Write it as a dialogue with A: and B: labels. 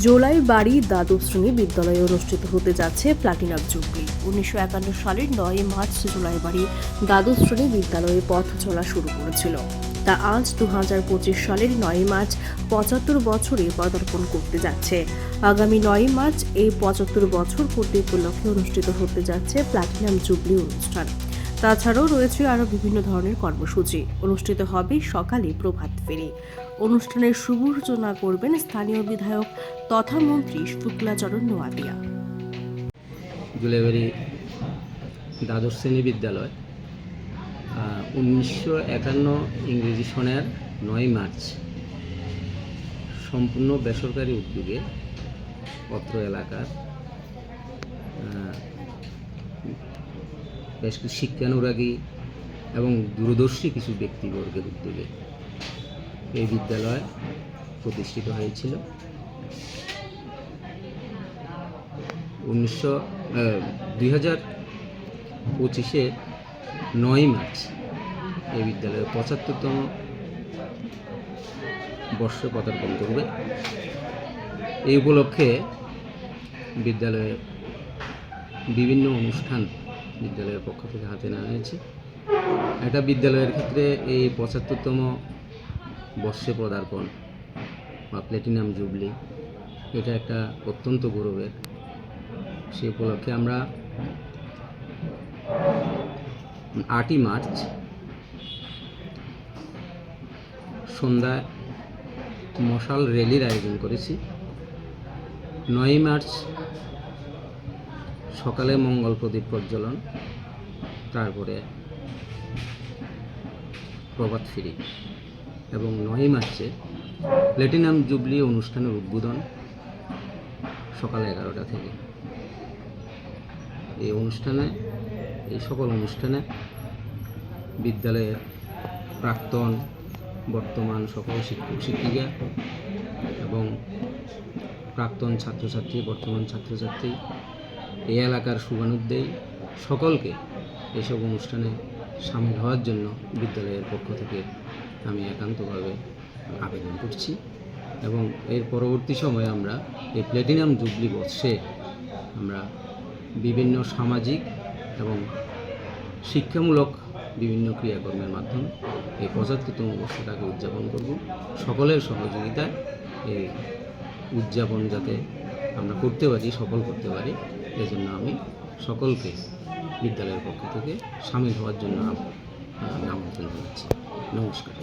A: জোলাই বাড়ি দ্বাদশ শ্রেণি বিদ্যালয়ে অনুষ্ঠিত হতে যাচ্ছে প্লাটিনাম জুবলি। উনিশশো একান্ন সালের নয় মার্চ জোলাই বাড়ি দ্বাদশ শ্রেণি বিদ্যালয়ে পথ চলা শুরু করেছিল। তা আজ দু হাজার পঁচিশ সালের নয় মার্চ পঁচাত্তর বছরে পদার্পণ করতে যাচ্ছে। আগামী নয় মার্চ এই পঁচাত্তর বছর পূর্তি উপলক্ষে অনুষ্ঠিত হতে যাচ্ছে প্লাটিনাম জুবলি অনুষ্ঠান। তাছাড়াও রয়েছে আরও বিভিন্ন ধরনের কর্মসূচি। অনুষ্ঠিত হবে সকালে প্রভাত ফেরি। অনুষ্ঠানের সূচনা করবেন স্থানীয় বিধায়ক তথা মন্ত্রী শুক্লাচরণ নোয়াদিয়া
B: জুলেবাড়ি দ্বাদশ শ্রেণি বিদ্যালয় উনিশশো একান্ন ইংরেজি সনের নয় মার্চ। সম্পূর্ণ বেসরকারি উদ্যোগে অত্র এলাকার বেশ কিছু শিক্ষানুরাগী এবং দূরদর্শী কিছু ব্যক্তিবর্গের উদ্যোগে এই বিদ্যালয় প্রতিষ্ঠিত হয়েছিল। উনিশশো দুই হাজার পঁচিশে নয় মার্চ এই বিদ্যালয়ের পঁচাত্তরতম বর্ষে পদার্পণ করবে। এই উপলক্ষে বিদ্যালয়ে বিভিন্ন অনুষ্ঠান বিদ্যালয়ের পক্ষ থেকে হাতে নেওয়া হয়েছে। একটা বিদ্যালয়ের ক্ষেত্রে এই পঁচাত্তরতম বর্ষে পদার্পণ বা প্ল্যাটিনাম জুবলি এটা একটা অত্যন্ত গৌরবের। সে উপলক্ষে আমরা আটই মার্চ সন্ধ্যায় মশাল র্যালির আয়োজন করেছি। নয়ই মার্চ সকালে মঙ্গল প্রদীপ প্রজ্বলন, তারপরে প্রভাত ফিরি এবং নয়ই মার্চে প্ল্যাটিনাম জুবলি অনুষ্ঠানের উদ্বোধন সকাল এগারোটা থেকে। এই অনুষ্ঠানে, এই সকল অনুষ্ঠানে বিদ্যালয়ের প্রাক্তন বর্তমান সকল শিক্ষক, শিক্ষিকা এবং প্রাক্তন ছাত্রছাত্রী, বর্তমান ছাত্রছাত্রী এই এলাকার শুভানুদ্দেয়ী সকলকে এসব অনুষ্ঠানে সামিল হওয়ার জন্য বিদ্যালয়ের পক্ষ থেকে আমি একান্তভাবে আবেদন করছি এবং এর পরবর্তী সময়ে আমরা এই প্ল্যাটিনাম জুবলি বর্ষে আমরা বিভিন্ন সামাজিক এবং শিক্ষামূলক বিভিন্ন ক্রিয়াকর্মের মাধ্যমে এই পঁচাত্তরতম বর্ষটাকে উদযাপন করব। সকলের সহযোগিতায় এই উদযাপন যাতে আমরা করতে পারি, সফল করতে পারি এই জন্য আমি সকলকে বিদ্যালয়ের পক্ষ থেকে সামিল হওয়ার জন্য আমন্ত্রণ জানাচ্ছি। নমস্কার।